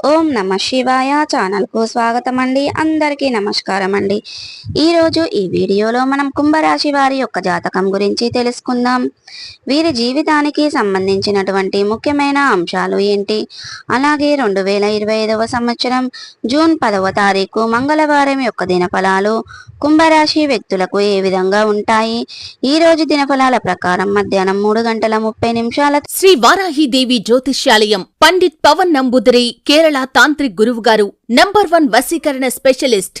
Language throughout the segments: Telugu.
ఓం నమ శివాయ ఛానల్కు స్వాగతం అండి అందరికీ నమస్కారం అండి ఈరోజు ఈ వీడియోలో మనం కుంభరాశి వారి యొక్క జాతకం గురించి తెలుసుకుందాం. వీరి జీవితానికి సంబంధించినటువంటి ముఖ్యమైన అంశాలు ఏంటి? అలాగే రెండు వేల ఇరవై ఐదవ సంవత్సరం జూన్ పదవ తారీఖు మంగళవారం యొక్క దినఫలాలు కుంభరాశి వ్యక్తులకు ఏ విధంగా ఉంటాయి? ఈ రోజు దినఫలాల ప్రకారం మధ్యాహ్నం మూడు గంటల ముప్పై నిమిషాల శ్రీ వారాహిదేవి జ్యోతిష్యాలయం పండిత్ పవన్ నంబుదరి కేరళ తాంత్రిక్ గురువు గారు నంబర్ వన్ వసీకరణ స్పెషలిస్ట్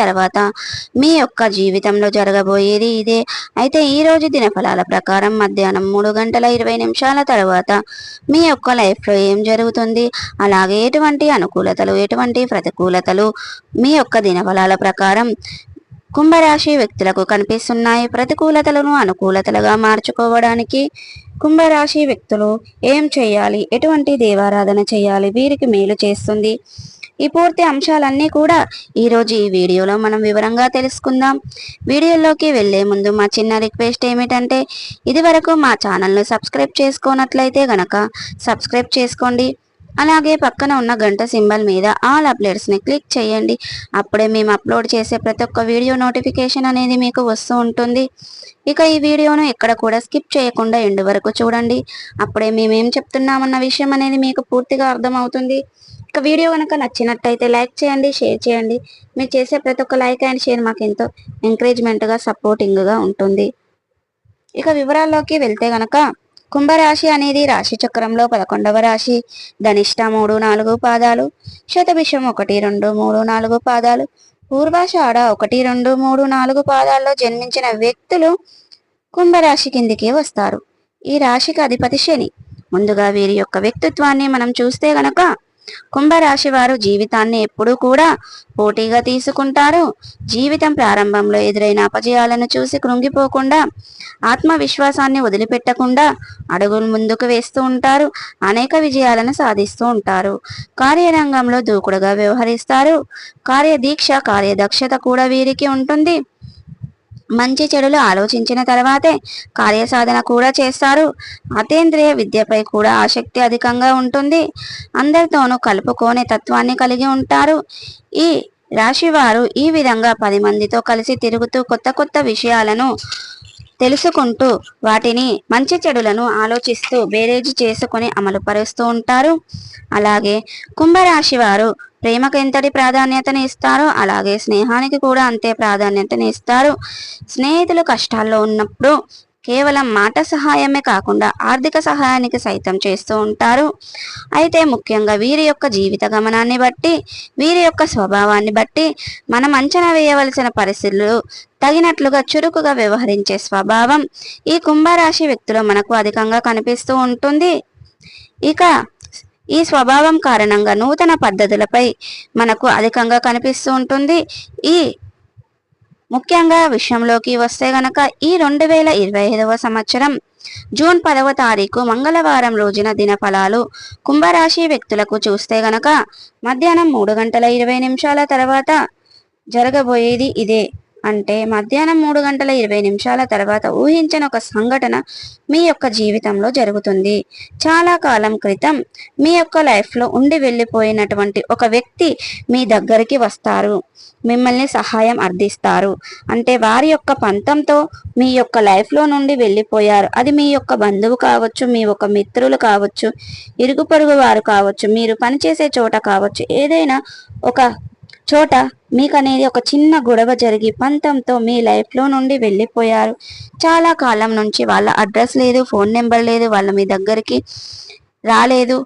తర్వాత మీ యొక్క జీవితంలో జరగబోయేది ఇదే. అయితే ఈ రోజు దినఫలాల ప్రకారం మధ్యాహ్నం మూడు గంటల ఇరవై నిమిషాల తర్వాత మీ యొక్క లైఫ్లో ఏం జరుగుతుంది? అలాగే ఎటువంటి అనుకూలతలు ఎటువంటి ప్రతికూలతలు మీ యొక్క దినఫలాల ప్రకారం కుంభరాశి వ్యక్తులకు కనిపిస్తున్నాయి? ప్రతికూలతలను అనుకూలతలుగా మార్చుకోవడానికి కుంభరాశి వ్యక్తులు ఏం చేయాలి? ఎటువంటి దేవారాధన చేయాలి? వీరికి మేలు చేస్తుంది. ఈ పూర్తి అంశాలన్నీ కూడా ఈరోజు ఈ వీడియోలో మనం వివరంగా తెలుసుకుందాం. వీడియోలోకి వెళ్ళే ముందు మా చిన్న రిక్వెస్ట్ ఏమిటంటే ఇదివరకు మా ఛానల్ను సబ్స్క్రైబ్ చేసుకోనట్లయితే గనక సబ్స్క్రైబ్ చేసుకోండి. అలాగే పక్కన ఉన్న గంట సింబల్ మీద ఆల్ అప్డేట్స్ని క్లిక్ చేయండి. అప్పుడే మేము అప్లోడ్ చేసే ప్రతి ఒక్క వీడియో నోటిఫికేషన్ అనేది మీకు వస్తూ ఉంటుంది. ఇక ఈ వీడియోను ఎక్కడ కూడా స్కిప్ చేయకుండా ఎండు వరకు చూడండి. అప్పుడే మేమేం చెప్తున్నామన్న విషయం అనేది మీకు పూర్తిగా అర్థమవుతుంది. ఇక వీడియో కనుక నచ్చినట్టయితే లైక్ చేయండి షేర్ చేయండి. మీరు చేసే ప్రతి ఒక్క లైక్ అండ్ షేర్ మాకు ఎంతో ఎంకరేజ్మెంట్గా సపోర్టింగ్గా ఉంటుంది. ఇక వివరాల్లోకి వెళ్తే గనక కుంభరాశి అనేది రాశి చక్రంలో పదకొండవ రాశి. ధనిష్ట మూడు నాలుగు పాదాలు శతభిషం ఒకటి రెండు మూడు నాలుగు పాదాలు పూర్వాషాఢ ఒకటి రెండు మూడు నాలుగు పాదాల్లో జన్మించిన వ్యక్తులు కుంభరాశి కిందికి వస్తారు. ఈ రాశికి అధిపతి శని. ముందుగా వీరి యొక్క వ్యక్తిత్వాన్ని మనం చూస్తే గనక కుంభరాశి వారు జీవితాన్ని ఎప్పుడూ కూడా పోటీగా తీసుకుంటారు. జీవితం ప్రారంభంలో ఎదురైన అపజయాలను చూసి కృంగిపోకుండా ఆత్మవిశ్వాసాన్ని వదిలిపెట్టకుండా అడుగులు ముందుకు వేస్తూ ఉంటారు. అనేక విజయాలను సాధిస్తూ ఉంటారు. కార్యరంగంలో దూకుడుగా వ్యవహరిస్తారు. కార్యదీక్ష కార్యదక్షత కూడా వీరికి ఉంటుంది. మంచి చెడులు ఆలోచించిన తర్వాతే కార్యసాధన కూడా చేస్తారు. అతేంద్రియ విద్యపై కూడా ఆసక్తి అధికంగా ఉంటుంది. అందరితోనూ కలుపుకోనే తత్వాన్ని కలిగి ఉంటారు. ఈ రాశివారు ఈ విధంగా పది మందితో కలిసి తిరుగుతూ కొత్త కొత్త విషయాలను తెలుసుకుంటూ వాటిని మంచి చెడులను ఆలోచిస్తూ బేరేజీ చేసుకుని అమలు పరుస్తూ ఉంటారు. అలాగే కుంభరాశి వారు ప్రేమకు ఎంతటి ప్రాధాన్యతని ఇస్తారో అలాగే స్నేహానికి కూడా అంతే ప్రాధాన్యతని ఇస్తారు. స్నేహితులు కష్టాల్లో ఉన్నప్పుడు కేవలం మాట సహాయమే కాకుండా ఆర్థిక సహాయానికి సైతం చేస్తూ ఉంటారు. అయితే ముఖ్యంగా వీరి యొక్క జీవిత గమనాన్ని బట్టి వీరి యొక్క స్వభావాన్ని బట్టి మనం అంచనా వేయవలసిన పరిస్థితులు తగినట్లుగా చురుకుగా వ్యవహరించే స్వభావం ఈ కుంభరాశి వ్యక్తిలో మనకు అధికంగా కనిపిస్తూ ఉంటుంది. ఇక ఈ స్వభావం కారణంగా నూతన పద్ధతులపై మనకు అధికంగా కనిపిస్తూ ఉంటుంది. ఈ ముఖ్యంగా విషయంలోకి వస్తే గనక ఈ రెండు వేల ఇరవై ఐదవ సంవత్సరం జూన్ పదవ తారీఖు మంగళవారం రోజున దినఫలాలు కుంభరాశి వ్యక్తులకు చూస్తే గనక మధ్యాహ్నం మూడు గంటల ఇరవై నిమిషాల తర్వాత జరగబోయేది ఇదే. అంటే మధ్యాహ్నం మూడు గంటల ఇరవై నిమిషాల తర్వాత ఊహించని ఒక సంఘటన మీ యొక్క జీవితంలో జరుగుతుంది. చాలా కాలం క్రితం మీ యొక్క లైఫ్లో ఉండి వెళ్ళిపోయినటువంటి ఒక వ్యక్తి మీ దగ్గరికి వస్తారు. మిమ్మల్ని సహాయం అర్థిస్తారు. అంటే వారి యొక్క పంతంతో మీ యొక్క లైఫ్లో నుండి వెళ్ళిపోయారు. అది మీ యొక్క బంధువు కావచ్చు మీ యొక్క మిత్రులు కావచ్చు ఇరుగు పొరుగు వారు కావచ్చు మీరు పనిచేసే చోట కావచ్చు ఏదైనా ఒక చోట మీకు అనేది ఒక చిన్న గొడవ జరిగి పంతంతో మీ లైఫ్లో నుండి వెళ్ళిపోయారు. చాలా కాలం నుంచి వాళ్ళ అడ్రస్ లేదు ఫోన్ నెంబర్ లేదు వాళ్ళ మీ దగ్గరికి రాలేదు.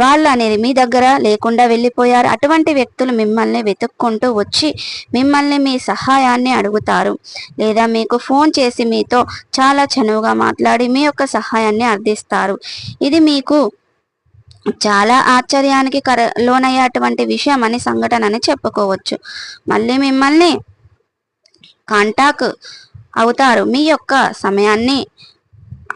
వాళ్ళు అనేది మీ దగ్గర లేకుండా వెళ్ళిపోయారు. అటువంటి వ్యక్తులు మిమ్మల్ని వెతుక్కుంటూ వచ్చి మిమ్మల్ని మీ సహాయాన్ని అడుగుతారు. లేదా మీకు ఫోన్ చేసి మీతో చాలా చనువుగా మాట్లాడి మీ యొక్క సహాయాన్ని అర్థిస్తారు ఇది మీకు చాలా ఆశ్చర్యానికి కర లోనయ్యేటువంటి విషయం అని సంఘటన అని చెప్పుకోవచ్చు. మళ్ళీ మిమ్మల్ని కాంటాక్ అవుతారు. మీ యొక్క సమయాన్ని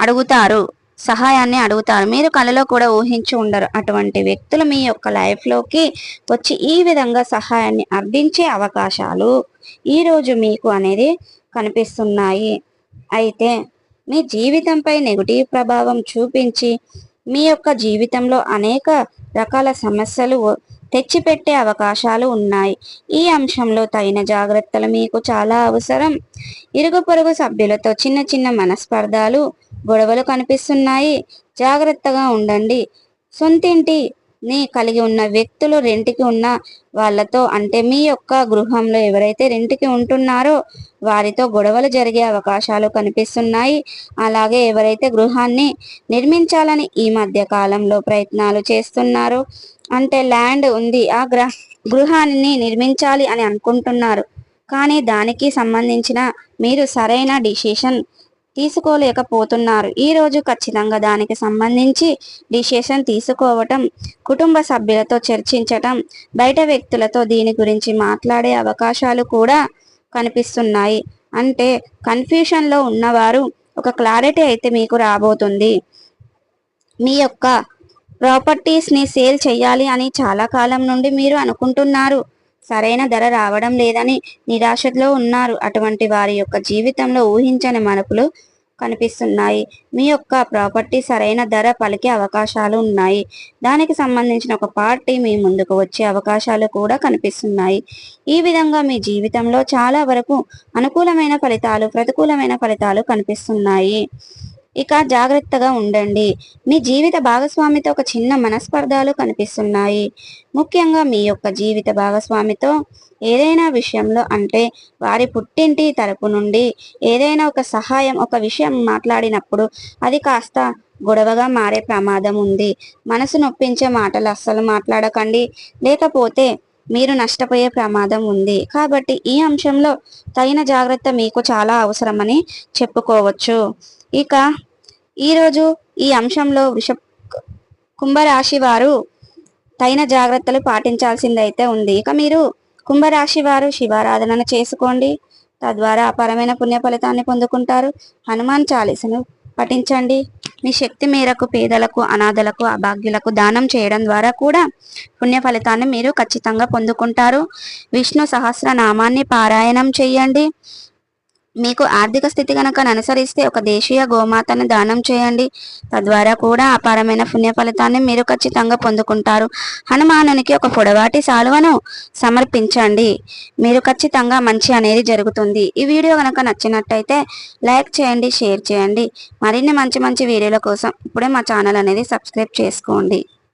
అడుగుతారు. సహాయాన్ని అడుగుతారు. మీరు కళలో కూడా ఊహించి ఉండరు. అటువంటి వ్యక్తులు మీ యొక్క లైఫ్లోకి వచ్చి ఈ విధంగా సహాయాన్ని అర్థించే అవకాశాలు ఈరోజు మీకు అనేది కనిపిస్తున్నాయి. అయితే మీ జీవితంపై నెగిటివ్ ప్రభావం చూపించి మీ యొక్క జీవితంలో అనేక రకాల సమస్యలు తెచ్చిపెట్టే అవకాశాలు ఉన్నాయి. ఈ అంశంలో తగిన జాగ్రత్తలు మీకు చాలా అవసరం. ఇరుగు పొరుగు సభ్యులతో చిన్న చిన్న మనస్పర్ధాలు గొడవలు కనిపిస్తున్నాయి. జాగ్రత్తగా ఉండండి. సొంతింటి ని కలిగి ఉన్న వ్యక్తులు రెంటికి ఉన్న వాళ్ళతో అంటే మీ యొక్క గృహంలో ఎవరైతే రెంటికి ఉంటున్నారో వారితో గొడవలు జరిగే అవకాశాలు కనిపిస్తున్నాయి. అలాగే ఎవరైతే గృహాన్ని నిర్మించాలని ఈ మధ్య కాలంలో ప్రయత్నాలు చేస్తున్నారో అంటే ల్యాండ్ ఉంది ఆ గ్రహ గృహాన్ని నిర్మించాలి అని అనుకుంటున్నారు. కానీ దానికి సంబంధించిన మీరు సరైన డిసిషన్ తీసుకోలేకపోతున్నారు. ఈరోజు ఖచ్చితంగా దానికి సంబంధించి డిసిషన్ తీసుకోవటం కుటుంబ సభ్యులతో చర్చించటం బయట వ్యక్తులతో దీని గురించి మాట్లాడే అవకాశాలు కూడా కనిపిస్తున్నాయి. అంటే కన్ఫ్యూషన్లో ఉన్నవారు ఒక క్లారిటీ అయితే మీకు రాబోతుంది. మీ యొక్క ప్రాపర్టీస్ని సేల్ చేయాలి అని చాలా కాలం నుండి మీరు అనుకుంటున్నారు. సరైన ధర రావడం లేదని నిరాశలో ఉన్నారు. అటువంటి వారి యొక్క జీవితంలో ఊహించని మలుపులు కనిపిస్తున్నాయి. మీ యొక్క ప్రాపర్టీ సరైన ధర పలికే అవకాశాలు ఉన్నాయి. దానికి సంబంధించిన ఒక పార్టీ మీ ముందుకు వచ్చే అవకాశాలు కూడా కనిపిస్తున్నాయి. ఈ విధంగా మీ జీవితంలో చాలా వరకు అనుకూలమైన ఫలితాలు ప్రతికూలమైన ఫలితాలు కనిపిస్తున్నాయి. ఇక జాగ్రత్తగా ఉండండి. మీ జీవిత భాగస్వామితో ఒక చిన్న మనస్పర్ధాలు కనిపిస్తున్నాయి. ముఖ్యంగా మీ యొక్క జీవిత భాగస్వామితో ఏదైనా విషయంలో అంటే వారి పుట్టింటి తరపు నుండి ఏదైనా ఒక సహాయం ఒక విషయం మాట్లాడినప్పుడు అది కాస్త గొడవగా మారే ప్రమాదం ఉంది. మనసు నొప్పించే మాటలు అస్సలు మాట్లాడకండి. లేకపోతే మీరు నష్టపోయే ప్రమాదం ఉంది. కాబట్టి ఈ అంశంలో తగిన జాగ్రత్త మీకు చాలా అవసరమని చెప్పుకోవచ్చు. ఇక ఈరోజు ఈ అంశంలో వృష కుంభరాశి వారు తగిన జాగ్రత్తలు పాటించాల్సిందైతే ఉంది. ఇక మీరు కుంభరాశి వారు శివారాధనను చేసుకోండి. తద్వారా అపారమైన పుణ్య ఫలితాన్ని పొందుకుంటారు. హనుమాన్ చాలీసను పఠించండి. మీ శక్తి మేరకు పేదలకు అనాథలకు అభాగ్యులకు దానం చేయడం ద్వారా కూడా పుణ్య ఫలితాన్ని మీరు ఖచ్చితంగా పొందుకుంటారు. విష్ణు సహస్రనామాన్ని పారాయణం చేయండి. మీకు ఆర్థిక స్థితి కనుక అనుసరిస్తే ఒక దేశీయ గోమాతను దానం చేయండి. తద్వారా కూడా అపారమైన పుణ్య ఫలితాన్ని మీరు ఖచ్చితంగా పొందుకుంటారు. హనుమానునికి ఒక పొడవాటి సాలువను సమర్పించండి. మీరు ఖచ్చితంగా మంచి అనేది జరుగుతుంది. ఈ వీడియో కనుక నచ్చినట్టయితే లైక్ చేయండి షేర్ చేయండి. మరిన్ని మంచి మంచి వీడియోల కోసం ఇప్పుడే మా ఛానల్ అనేది సబ్స్క్రైబ్ చేసుకోండి.